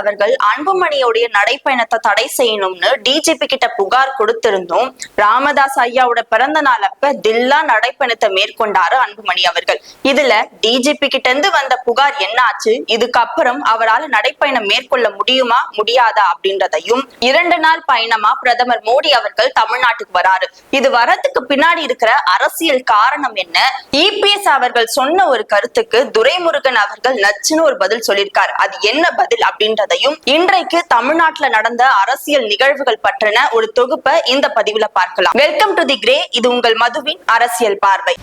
அவர்கள் அன்புமணியோடைய நடைப்பயணத்தை தடை செய்யணும்னு டிஜிபி கிட்ட புகார் கொடுத்திருந்தோம். ராமதாஸ் ஐயாவோட பிறந்த நாள் அப்ப தில்லா நடைப்பயணத்தை மேற்கொண்டாரு அன்புமணி அவர்கள். இதுல டிஜிபி கிட்ட இருந்து வந்த புகார் என்னாச்சு? இதுக்கப்புறம் அவரால் நடைப்பயணம் மேற்கொள்ள முடியுமா? முடியாதா? அப்படின்றதையும் இரண்டு நாள் பயணமா பிரதமர் மோடி அவர்கள் தமிழ்நாட்டுக்கு வராரு. இது வரதுக்கு பின்னாடி இருக்கிற அரசியல் காரணம் என்ன? இபிஎஸ் அவர்கள் சொன்ன ஒரு கருத்துக்கு துரைமுருகன் அவர்கள் நச்சுன்னு ஒரு பதில் சொல்லியிருக்காரு. அது என்ன பதில் அப்படின்ற நடந்ததையும் இன்றைக்கு தமிழ்நாட்டுல நடந்த அரசியல் நிகழ்வுகள் பற்றின ஒரு தொகுப்பை இந்த பதிவுல பார்க்கலாம். வெல்கம் டு தி கிரே இது உங்கள் மதுவின் அரசியல் பார்வை.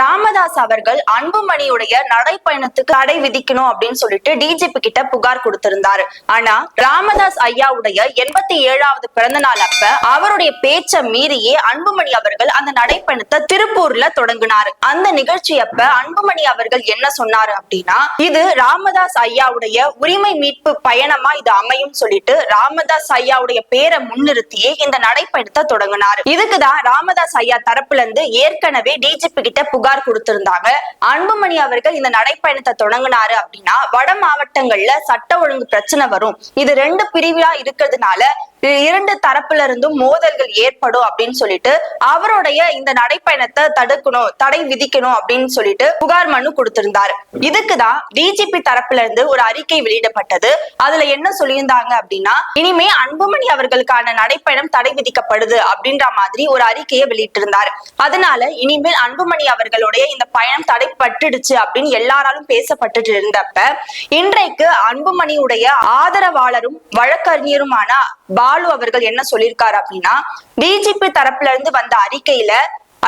ராமதாஸ் அவர்கள் அன்புமணியுடைய நடைப்பயணத்துக்கு தடை விதிக்கணும் அப்படின்னு சொல்லிட்டு டிஜிபி கிட்ட புகார் கொடுத்திருந்தாரு. ஆனா ராமதாஸ் ஐயாவுடைய எண்பத்தி ஏழாவது பிறந்த நாள் அப்ப அவருடைய பேச்ச மீறியே அன்புமணி அவர்கள் அந்த நடைப்பயணத்தை திருப்பூர்ல தொடங்கினாரு. அந்த நிகழ்ச்சி அப்ப அன்புமணி அவர்கள் என்ன சொன்னாரு அப்படின்னா இது ராமதாஸ் ஐயாவுடைய உரிமை மீட்பு பயணமா இது அமையும் சொல்லிட்டு ராமதாஸ் ஐயாவுடைய பேரை முன்னிறுத்தியே இந்த நடைப்பயணத்தை தொடங்கினாரு. இதுக்குதான் ராமதாஸ் ஐயா தரப்புல இருந்து ஏற்கனவே டிஜிபி கிட்ட புகார் கொடுத்திருந்தாங்க. அன்புமணி அவர்கள் இந்த நடைப்பயணத்தை தொடங்கினாரு அப்படின்னா வட மாவட்டங்கள்ல சட்ட ஒழுங்கு பிரச்சனை வரும். இது ரெண்டு பிரிவா இருக்கிறதுனால இரண்டு தரப்புல இருந்தும் மோதல்கள் ஏற்படும் அப்படின்னு சொல்லிட்டு அவருடைய இந்த நடைப்பயணத்தை தடுக்கணும் தடை விதிக்கணும் அப்படின்னு சொல்லிட்டு புகார் மனு கொடுத்திருந்தாரு. இதுக்குதான் டிஜிபி தரப்புல இருந்து ஒரு அறிக்கை வெளியிடப்பட்டது. அதுல என்ன சொல்லியிருந்தாங்க அப்படின்னா இனிமே அன்புமணி அவர்களுக்கான நடைப்பயணம் தடை விதிக்கப்படுது அப்படின்ற மாதிரி ஒரு அறிக்கையை வெளியிட்டிருந்தாரு. அதனால இனிமேல் அன்புமணி அவர்களுடைய இந்த பயணம் தடைப்பட்டுடுச்சு அப்படின்னு எல்லாராலும் பேசப்பட்டுட்டு இருந்தப்ப இன்றைக்கு அன்புமணியுடைய ஆதரவாளரும் வழக்கறிஞருமான பாலு அவர்கள் என்ன சொல்லியிருக்காரு அப்படின்னா டிஜிபி தரப்புல இருந்து வந்த அறிக்கையில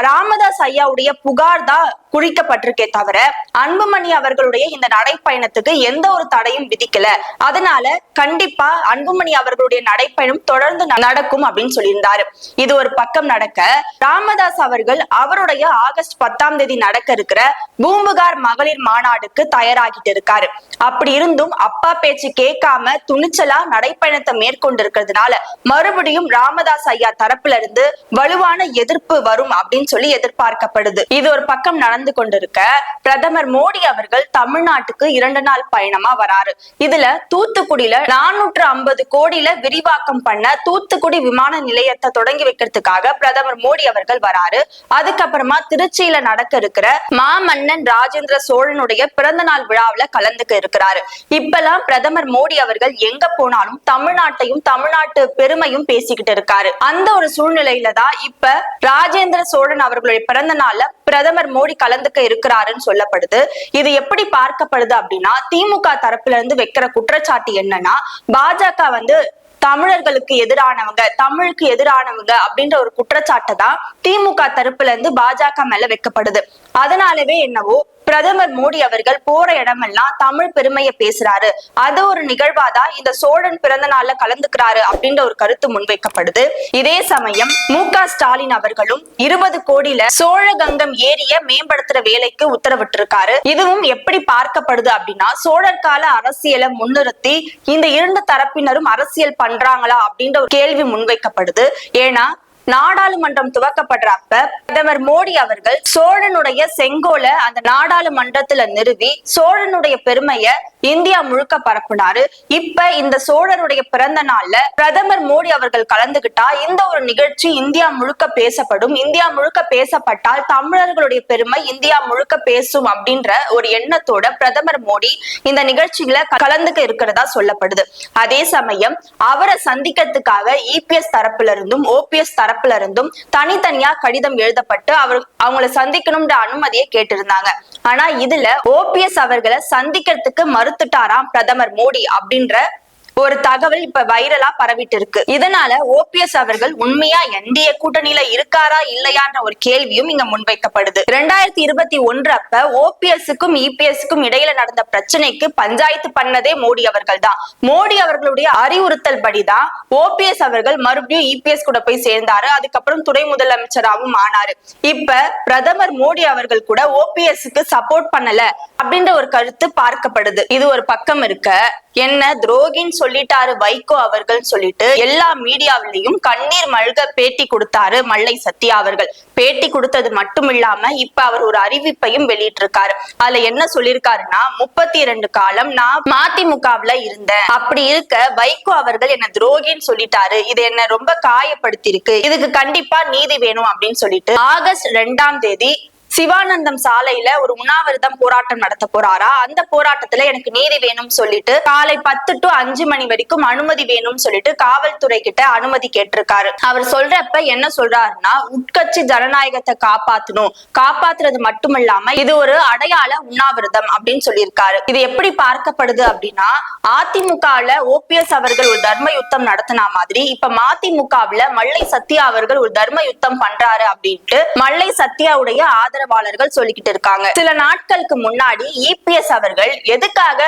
ராமதாஸ் ஐயாவுடைய புகார் தான் குறிக்கப்பட்டிருக்கே தவிர அன்புமணி அவர்களுடைய இந்த நடைப்பயணத்துக்கு எந்த ஒரு தடையும் விதிக்கல. அதனால கண்டிப்பா அன்புமணி அவர்களுடைய நடைப்பயணம் தொடர்ந்து நடக்கும் அப்படின்னு சொல்லியிருந்தாரு. இது ஒரு பக்கம் நடக்க ராமதாஸ் அவர்கள் அவருடைய ஆகஸ்ட் பத்தாம் தேதி நடக்க இருக்கிற பூம்புகார் மகளிர் மாநாடுக்கு தயாராகிட்டு இருக்காரு. அப்படி இருந்தும் அப்பா பேச்சு கேட்காம துணிச்சலா நடைப்பயணத்தை மேற்கொண்டு இருக்கிறதுனால மறுபடியும் ராமதாஸ் ஐயா தரப்புல இருந்து வலுவான எதிர்ப்பு வரும் அப்படின்னு சொல்லி எதிர்பார்க்கப்படுது. இது ஒரு பக்கம் நடந்து நடந்து கொண்டிருக்க பிரதமர் மோடி அவர்கள் தமிழ்நாட்டுக்கு இரண்டு நாள் பயணமா வராரு. இதுல தூத்துக்குடியில நானூற்று ஐம்பது கோடியில விரிவாக்கம் பண்ண தூத்துக்குடி விமான நிலையத்தை தொடங்கி வைக்கிறதுக்காக பிரதமர் மோடி அவர்கள் வராரு. அதுக்கப்புறமா திருச்சியில நடக்க இருக்கிற மாமன்னன் ராஜேந்திர சோழனுடைய பிறந்த நாள் விழாவில கலந்துக்க இருக்கிறாரு. இப்பெல்லாம் பிரதமர் மோடி அவர்கள் எங்க போனாலும் தமிழ்நாட்டையும் தமிழ்நாட்டு பெருமையும் பேசிக்கிட்டு இருக்காரு. அந்த ஒரு சூழ்நிலையில தான் இப்ப ராஜேந்திர சோழன் அவர்களுடைய பிறந்த நாள்ல பிரதமர் மோடி கலந்துக்க இருக்கிறாருன்னு சொல்லப்படுது. இது எப்படி பார்க்கப்படுது அப்படின்னா திமுக தரப்புல இருந்து வைக்கிற குற்றச்சாட்டு என்னன்னா பாஜக வந்து தமிழர்களுக்கு எதிரானவங்க தமிழுக்கு எதிரானவங்க அப்படின்ற ஒரு குற்றச்சாட்டை தான் திமுக தரப்புல இருந்து பாஜக மேல வைக்கப்படுது. அதனாலவே என்னவோ பிரதமர் மோடி அவர்கள் போற இடமெல்லாம் தமிழ் பெருமையை பேசுறாரு. அது ஒரு நிகழ்வாதான் இந்த சோழன் பிறந்த நாள்ல கலந்துக்கிறாரு அப்படின்ற ஒரு கருத்து முன்வைக்கப்படுது. இதே சமயம் மு ஸ்டாலின் அவர்களும் இருபது கோடியில சோழகங்கம் ஏரிய மேம்படுத்துற வேலைக்கு உத்தரவிட்டிருக்காரு. இதுவும் எப்படி பார்க்கப்படுது அப்படின்னா சோழர் கால அரசியலை முன்னிறுத்தி இந்த இரண்டு தரப்பினரும் அரசியல் பண்றாங்களா அப்படின்ற ஒரு கேள்வி முன்வைக்கப்படுது. ஏன்னா நாடாளுமன்றம் துவக்கப்படுறப்ப பிரதமர் மோடி அவர்கள் சோழனுடைய செங்கோல அந்த நாடாளுமன்றத்துல நிறுவி சோழனுடைய பெருமைய இந்தியா முழுக்க பரப்புனாரு. இப்ப இந்த சோழருடைய பிறந்த நாள்ல பிரதமர் மோடி அவர்கள் கலந்துகிட்டா இந்த ஒரு நிகழ்ச்சி இந்தியா முழுக்க பேசப்படும். இந்தியா முழுக்க பேசப்பட்டால் தமிழர்களுடைய பெருமை இந்தியா முழுக்க பேசும் அப்படின்ற ஒரு எண்ணத்தோட பிரதமர் மோடி இந்த நிகழ்ச்சியில கலந்துக்க இருக்கிறதா சொல்லப்படுது. அதே சமயம் அவரை சந்திக்கிறதுக்காக இபிஎஸ் தரப்புல இருந்தும் ஓபிஎஸ் தரப்பு தரப்புல இருந்தும் தனித்தனியா கடிதம் எழுதப்பட்டு அவர் அவங்கள சந்திக்கணும்ன்ற அனுமதியை கேட்டிருந்தாங்க. ஆனா இதுல ஓபிஎஸ் அவர்களை சந்திக்கிறதுக்கு மறுத்துட்டாராம் பிரதமர் மோடி அப்படின்ற ஒரு தகவல் இப்ப வைரலா பரவிட்டு இருக்கு இதனால ஓபிஎஸ் அவர்கள் உண்மையா என்டிஏ கூட்டணியில இருக்காரா இல்லையான்ற ஒரு கேள்வியும் இங்க முன்வைக்கப்படுது. ரெண்டாயிரத்தி இருபத்தி ஒன்று அப்ப ஓபிஎஸ்க்கும் இபிஎஸ்க்கும் இடையில நடந்த பிரச்சனைக்கு பஞ்சாயத்து பண்ணதே மோடி அவர்கள் தான். மோடி அவர்களுடைய அறிவுறுத்தல் படிதான் ஓபிஎஸ் அவர்கள் மறுபடியும் இபிஎஸ் கூட போய் சேர்ந்தாரு. அதுக்கப்புறம் துணை முதலமைச்சராகவும் ஆனாரு. இப்ப பிரதமர் மோடி அவர்கள் கூட ஓபிஎஸ்க்கு சப்போர்ட் பண்ணல அப்படின்ற ஒரு கருத்து பார்க்கப்படுது. இது ஒரு பக்கம் இருக்க என்ன துரோகின்னு சொல்லி சொல்லிட்டாரு வைகோ அவர்கள் சொல்லிட்டு எல்லா மீடியாவிலையும் கண்ணீர் மல்க பேட்டி கொடுத்தாரு மல்லை சத்யா அவர்கள். பேட்டி கொடுத்தது மட்டும் இல்லாம இப்ப அவர் ஒரு அறிவிப்பையும் வெளியிட்டிருக்காரு. அதுல என்ன சொல்லியிருக்காருன்னா முப்பத்தி இரண்டு காலம் நான் மதிமுகவுல இருந்தேன். அப்படி இருக்க வைகோ அவர்கள் என்ன துரோகின்னு சொல்லிட்டாரு. இது என்ன ரொம்ப காயப்படுத்தியிருக்கு. இதுக்கு கண்டிப்பா நீதி வேணும் அப்படின்னு சொல்லிட்டு ஆகஸ்ட் ரெண்டாம் தேதி சிவானந்தம் சாலையில ஒரு உண்ணாவிரதம் போராட்டம் நடத்த போறாரா? அந்த போராட்டத்துல எனக்கு நீதி வேணும்னு சொல்லிட்டு காலை பத்து டு அஞ்சு மணி வரைக்கும் அனுமதி வேணும்னு சொல்லிட்டு காவல்துறை கிட்ட அனுமதி கேட்டிருக்காரு. அவர் சொல்றப்ப என்ன சொல்றாருன்னா உட்கட்சி ஜனநாயகத்தை காப்பாத்தணும். காப்பாத்துறது மட்டும் இல்லாம இது ஒரு அடையாள உண்ணாவிரதம் அப்படின்னு சொல்லியிருக்காரு. இது எப்படி பார்க்கப்படுது அப்படின்னா அதிமுகல ஓபிஎஸ் அவர்கள் ஒரு தர்ம யுத்தம் நடத்தினா மாதிரி இப்ப மதிமுகவுல மல்லை சத்யா அவர்கள் ஒரு தர்ம யுத்தம் பண்றாரு அப்படின்ட்டு மல்லை சத்யாவுடைய ஆதரவாளர்கள் சொல்லிக்கிட்டு இருக்காங்க. சில நாட்களுக்கு முன்னாடி இபிஎஸ் அவர்கள் எதுக்காக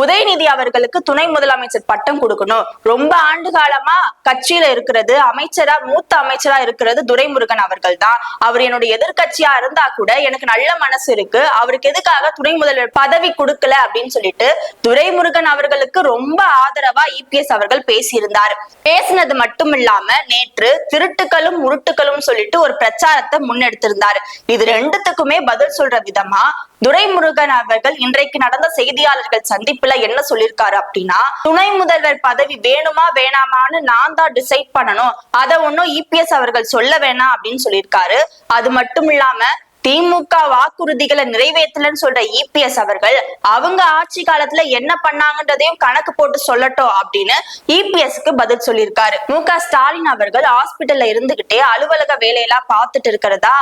உதயநிதி அவர்களுக்கு துணை முதலமைச்சர் பட்டம் கொடுக்கணும். ரொம்ப ஆண்டு காலமா கட்சியில இருக்கிறது அமைச்சரா மூத்த அமைச்சரா இருக்கிறது துரைமுருகன் அவர்கள் தான் அவர் என்னுடைய எதிர்கட்சியா இருந்தா கூட எனக்கு நல்ல மனசு இருக்கு. அவருக்கு எதுக்காக துணை முதல்வர் பதவி கொடுக்கல அப்படின்னு சொல்லிட்டு துரைமுருகன் அவர்களுக்கு ரொம்ப ஆதரவா இபிஎஸ் அவர்கள் பேசியிருந்தார். பேசினது மட்டும் இல்லாம நேற்று திருட்டுகளும் உருட்டுகளும் சொல்லிட்டு ஒரு பிரச்சாரத்தை முன்னெடுத்திருந்தார். இது ரெண்டுத்துக்குமே பதில் சொல்ற விதமா துரைமுருகன் அவர்கள் இன்றைக்கு நடந்த செய்தியாளர்கள் சந்திப்புல என்ன சொல்லியிருக்காரு அப்படின்னா துணை முதல்வர் பதவி வேணுமா வேணாமான்னு நான் தான் டிசைட் பண்ணணும். அதை ஒன்னும் இபிஎஸ் அவர்கள் சொல்ல வேணாம் அப்படின்னு சொல்லியிருக்காரு அது மட்டும் இல்லாம திமுக வாக்குறுதிகளை நிறைவேற்றலன்னு சொல்ற இபிஎஸ் அவர்கள் அவங்க ஆட்சி காலத்துல என்ன பண்ணாங்கன்றதையும் கணக்கு போட்டு சொல்லட்டும் அப்படின்னு இபிஎஸ்க்கு பதில் சொல்லியிருக்காரு மு க ஸ்டாலின் அவர்கள் ஹாஸ்பிட்டல்ல இருந்துகிட்டே அலுவலக வேலையெல்லாம் பார்த்துட்டு இருக்கிறதா?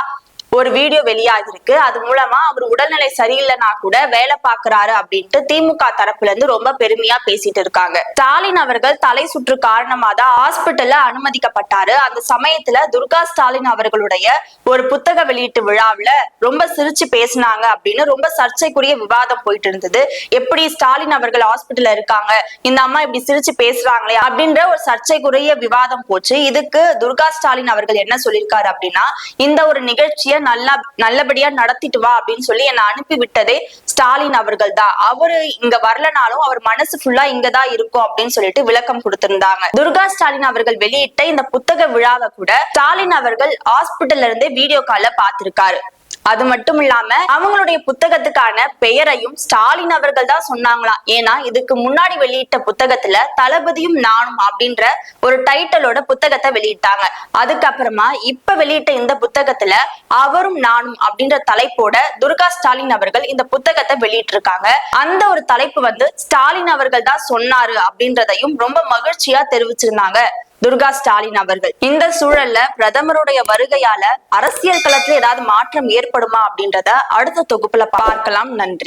ஒரு வீடியோ வெளியாகிருக்கு அது மூலமா அவர் உடல்நிலை சரியில்லைனா கூட வேலை பாக்குறாரு அப்படின்ட்டு திமுக தரப்புல இருந்து ரொம்ப பெருமையா பேசிட்டு இருக்காங்க. ஸ்டாலின் அவர்கள் தலை சுற்று காரணமா தான் ஹாஸ்பிட்டல்ல அனுமதிக்கப்பட்டாரு. அந்த சமயத்துல துர்கா ஸ்டாலின் அவர்களுடைய ஒரு புத்தக வெளியீட்டு விழாவுல ரொம்ப சிரிச்சு பேசினாங்க அப்படின்னு ரொம்ப சர்ச்சைக்குரிய விவாதம் போயிட்டு இருந்தது. எப்படி ஸ்டாலின் அவர்கள் ஹாஸ்பிட்டல்ல இருக்காங்க? இந்த அம்மா இப்படி சிரிச்சு பேசுறாங்களே அப்படின்ற ஒரு சர்ச்சைக்குரிய விவாதம் போச்சு. இதுக்கு துர்கா ஸ்டாலின் அவர்கள் என்ன சொல்லியிருக்காரு அப்படின்னா இந்த ஒரு நிகழ்ச்சியை நல்லா நல்லபடியா நடத்திட்டு வா அப்படின்னு சொல்லி என்னை அனுப்பி விட்டதே ஸ்டாலின் அவர்கள் தான் அவரு இங்க வரலனாலும் அவர் மனசு ஃபுல்லா இங்கதான் இருக்கும் அப்படின்னு சொல்லிட்டு விளக்கம் கொடுத்திருந்தாங்க. துர்கா ஸ்டாலின் அவர்கள் வெளியிட்ட இந்த புத்தக விழாவை கூட ஸ்டாலின் அவர்கள் ஹாஸ்பிட்டல்ல இருந்தே வீடியோ கால பார்த்திருக்காரு. அது மட்டும் இல்லாம அவங்களுடைய புத்தகத்துக்கான பெயரையும் ஸ்டாலின் அவர்கள் தான் சொன்னாங்களாம் ஏன்னா இதுக்கு முன்னாடி வெளியிட்ட புத்தகத்துல தளபதியும் நானும் அப்படின்ற ஒரு டைட்டலோட புத்தகத்தை வெளியிட்டாங்க. அதுக்கப்புறமா இப்ப வெளியிட்ட இந்த புத்தகத்துல அவரும் நானும் அப்படின்ற தலைப்போட துர்கா ஸ்டாலின் அவர்கள் இந்த புத்தகத்தை வெளியிட்டிருக்காங்க. அந்த ஒரு தலைப்பு வந்து ஸ்டாலின் அவர்கள் தான் சொன்னாரு அப்படின்றதையும் ரொம்ப மகிழ்ச்சியா தெரிவிச்சிருந்தாங்க. துர்கா ஸ்டாலின் அவர்கள். இந்த சூழல்ல பிரதமருடைய வருகையால அரசியல் களத்துல ஏதாவது மாற்றம் ஏற்படுமா அப்படின்றத அடுத்த தொகுப்புல பார்க்கலாம். நன்றி.